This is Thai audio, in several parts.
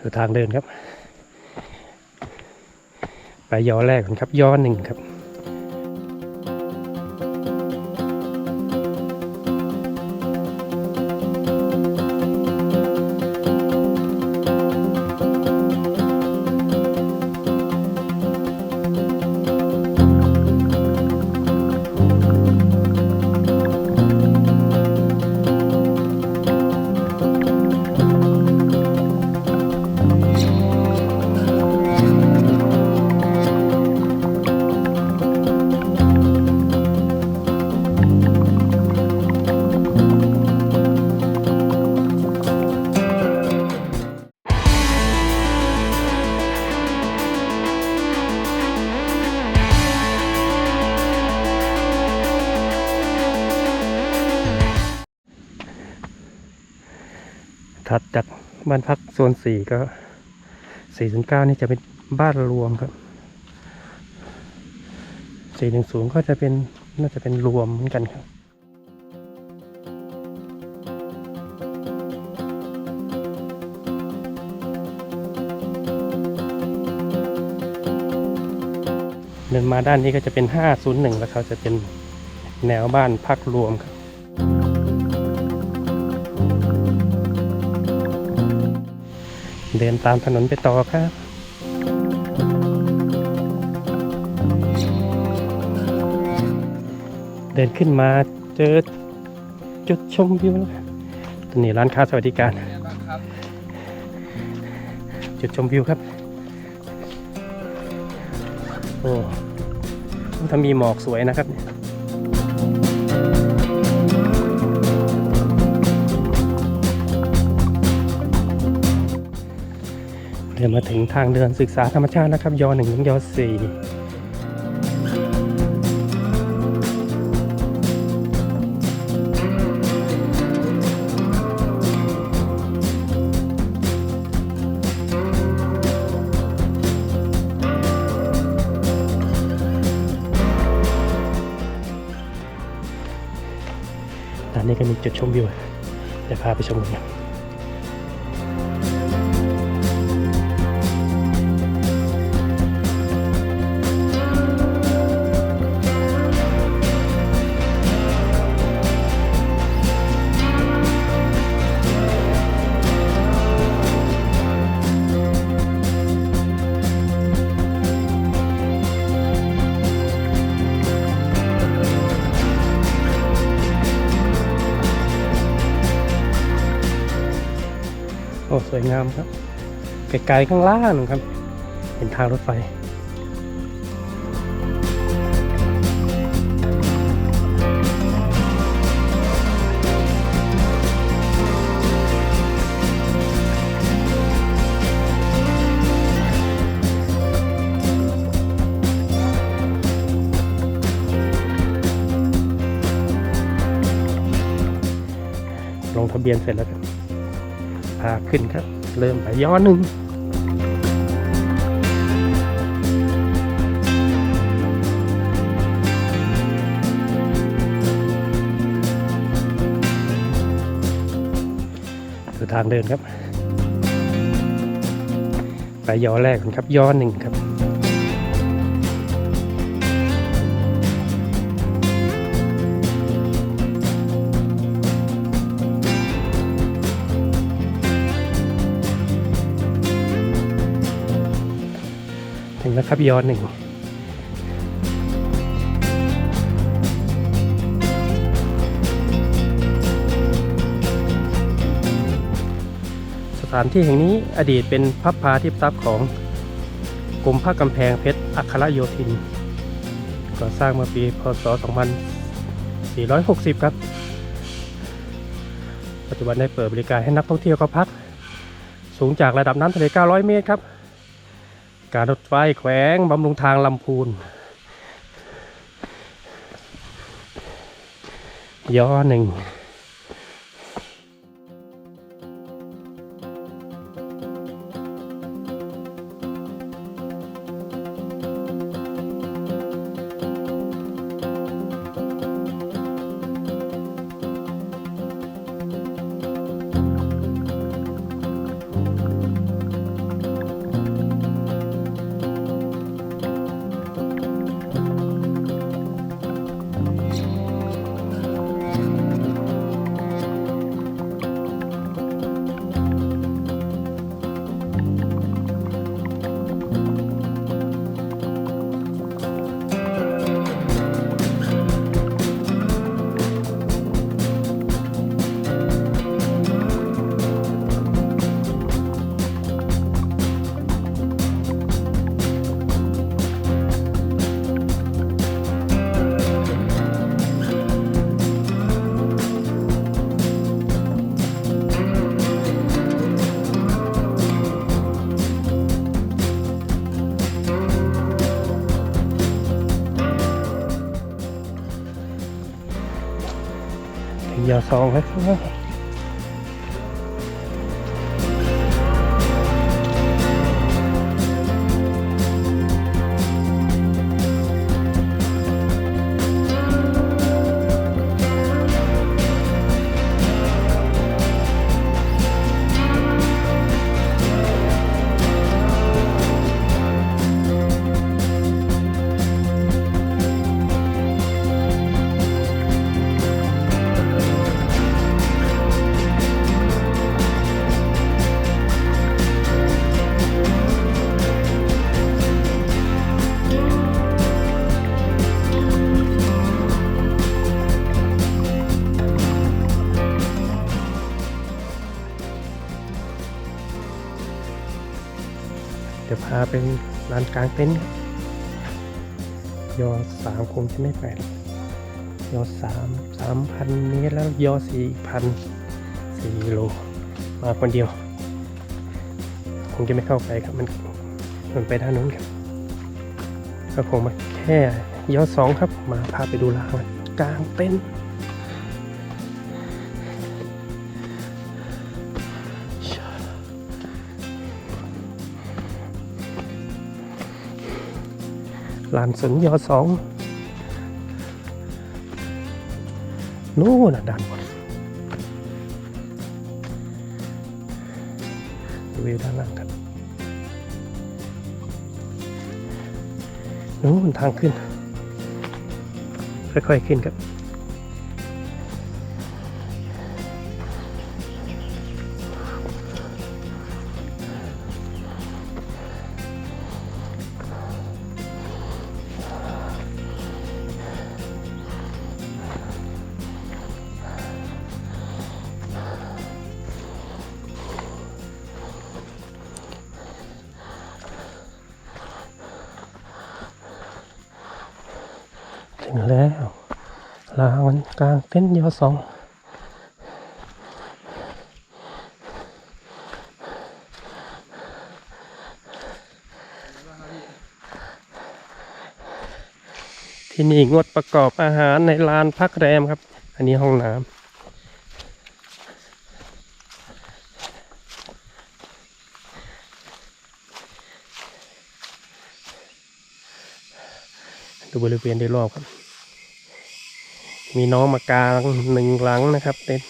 ดูทางเดินครับ ไปยอแรกก่อนครับยอหนึ่งครับ ถัดจากบ้านพักโซนสี่ก็สี่ศูนย์เก้านี่จะเป็นบ้านรวมครับสี่หนึ่งศูนย์ก็จะเป็นน่าจะเป็นรวมเหมือนกันครับเดินมาด้านนี้ก็จะเป็น 501 แล้วเขาจะเป็นแนวบ้านพักรวมครับ เดินตามถนนไปต่อครับเดินขึ้นมาเจอจุดชมวิวแล้วตรงนี้ร้านค้าสวัสดิการ จุดชมวิวครับ โอ้ถ้ามีหมอกสวยนะครับ เนี่ยเดินมาถึงทางเดินศึกษาธรรมชาตินะครับยอหนึ่งถึงยอสี่ด้านนี้ก็มีจุดชมวิวเดี๋ยวพาไปชมกัน วยงามครับไกลๆข้างล่างนู่นครับ เห็นทางรถไฟลงทะเบียนเสร็จแล้วครับาขึ้นครับ เริ่มไปย้อนหนึ่งคือทางเดินครับ ไปย้อแรกก่อนครับย้อนหนึ่งครับ งแล้วครับยอหนึ่งสถานที่แห่งนี้อดีตเป็นพับพาที่ทรัพย์ของกรมภาคกำแพงเพชรอัครโยธิน ก่อสร้างเมื่อปีพศ 2460 ครับ ปัจจุบันได้เปิดบริการให้นักท่องเที่ยวเข้าพัก สูงจากระดับน้ำทะเล 900 เมตรครับ การรถไฟแขวงบำรุงทางลำพูนย่อหนึ่ง อสองแเดี๋ยวพาเป็นลานกลางเต็นท์ยอสามคงจะไม่แปลกยอสามสามพันเมตรแล้วยอสี่พันสี่โลมาคนเดียว คงจะไม่เข้าไปครับ มันมันไปด้านนู้นครับก็คงมาแค่ยอสองครับ มาพาไปดูลานกลางเต็นท์ ลานสนยอสองนู่นน่ะด้านบนวิวด้านล่างครับนู่นทางขึ้น ค่อยๆขึ้นครับ ถึงแล้วลานกลางเต็นท์ยอสองที่นี่งดประกอบอาหารในลานพักแรมครับ อันนี้ห้องน้ำดูบริเวณโดยรอบครับ มีน้องมากางหนึ่งหลังนะครับ เต็น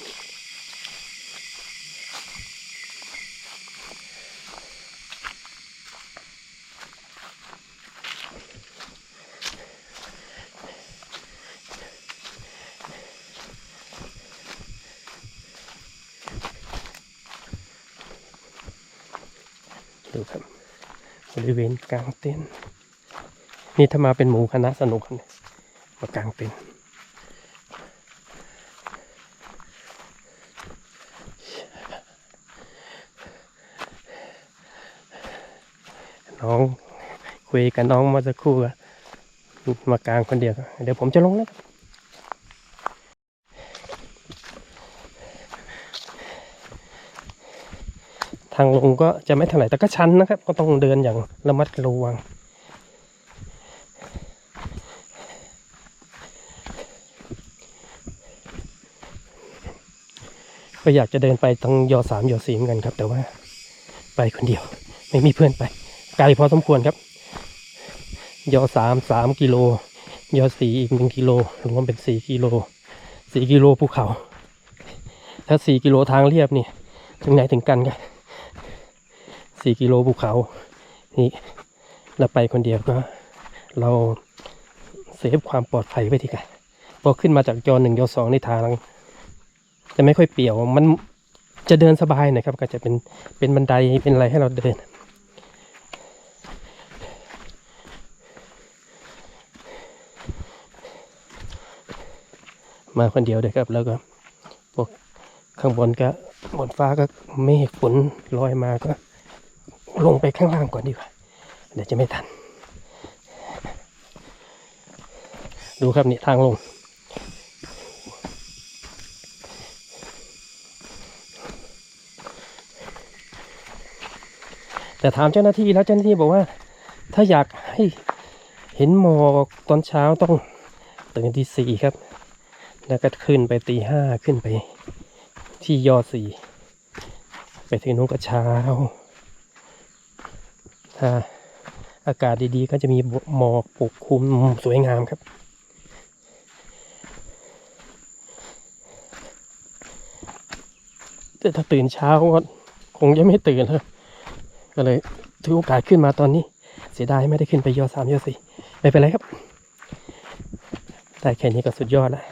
ดูครับบริเวณกลางเต็นท์นี่ถ้ามาเป็นหมูคณะสนุกมากลางเต็นท์ น้อง คุยกับน้องมาสักครู่มากลางคนเดียว เดี๋ยวผมจะลงแล้วครับทางลงก็จะไม่เท่าไหร่แต่ก็ชันนะครับ ก็ต้องเดินอย่างระมัดระวังก็อยากจะเดินไปตรงยอสามยอสี่เหมือนกันครับ แต่ว่าไปคนเดียว ไม่มีเพื่อนไปไกลพอสมควรครับ ยอสามสามกิโล ยอสี่อีกหนึ่งกิโลรวมเป็นสี่กิโลสี่กิโลภูเขา ถ้าสี่กิโลทางเรียบนี่ถึงไหนถึงกันครับสี่กิโลภูเขา นี่เราไปคนเดียวก็ เราเซฟความปลอดภัยไว้ทีกันพอขึ้นมาจากยอหนึ่งยอสองในทางจะไม่ค่อยเปี่ยวมันจะเดินสบายหนะครับ ก็จะเป็นเป็นบันไดเป็นอะไรให้เราเดิน มาคนเดียวเลยครับ แล้วก็พวกข้างบนก็บนฟ้าก็เมฆฝนลอยมาก็ ลงไปข้างล่างก่อนดีกว่า เดี๋ยวจะไม่ทัน ดูครับนี่ทางลงแต่ถามเจ้าหน้าที่แล้วเจ้าหน้าที่บอกว่า ถ้าอยากให้เห็นหมอกตอนเช้าต้องตื่นที่สี่ครับ แล้วก็ขึ้นไปตีห้าขึ้นไป ที่ยอดสี่ไปถึงนู้นก็เช้า ถ้าอากาศดีๆ ก็จะมีหมอกปกคลุมสวยงามครับ แต่ถ้าตื่นเช้าก็คงจะไม่ตื่นแล้วก็เลยถือโอกาสขึ้นมาตอนนี้ เสียดายไม่ได้ขึ้นไปยอดสามยอดสี่ไม่เป็นไรครับได้แค่นี้ก็สุดยอดแล้ว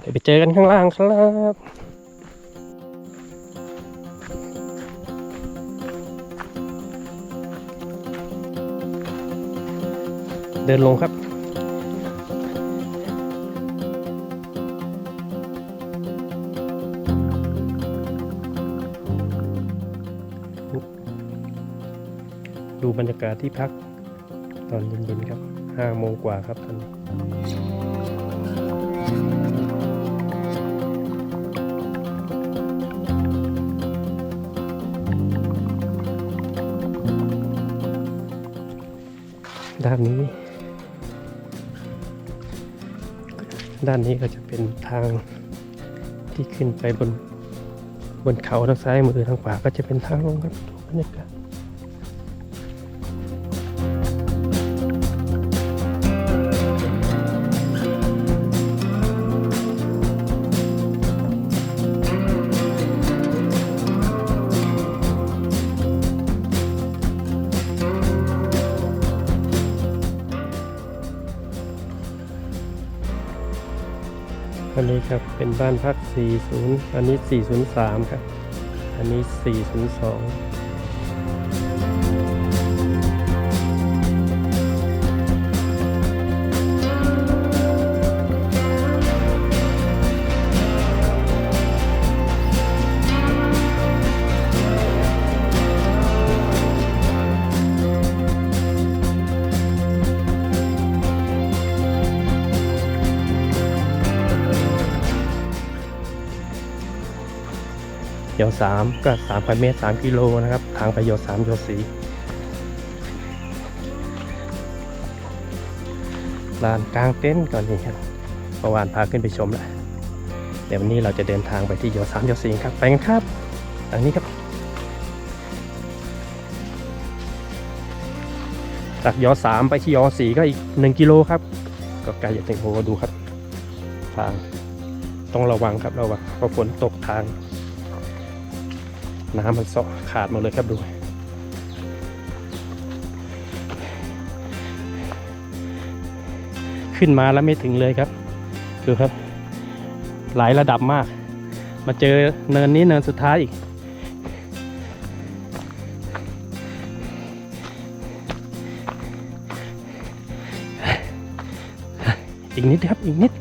เดี๋ยวไปเจอกันข้างล่างครับเดินลงครับ ดูบรรยากาศที่พัก ตอนเย็นๆครับห้าโมงกว่าครับตอนนี้ ด้านนี้ ด้านนี้ก็จะเป็นทางที่ขึ้นไปบนบนเขาทางซ้ายมือทางขวาก็จะเป็นทางลงครับดูบรรยากาศ นี้ครับเป็นบ้านพัก 40 อันนี้ 403 ครับ อันนี้ 402 โยสามก็สามพันเมตรสามกิโลนะครับ ทางไปโยสามโยสีลานกลางเต็นท์ก่อนนี่ครับเมื่อวานพาขึ้นไปชมแล้วเดี๋ยววันนี้เราจะเดินทางไปที่โยสามโยสีครับ ไปกันครับทางนี้ครับจากยอสามไปที่ยอสี่ก็อีกหนึ่งกิโลครับ ก็ไกลจะถึงโหดูครับ ทางต้องระวังครับระวังเพราะฝนตกทาง น้ำมันเสาะขาดหมดเลยครับดู ขึ้นมาแล้วไม่ถึงเลยครับดูครับ หลายระดับมาก มาเจอเนินนี้เนินสุดท้ายอีกอีกนิดครับอีกนิด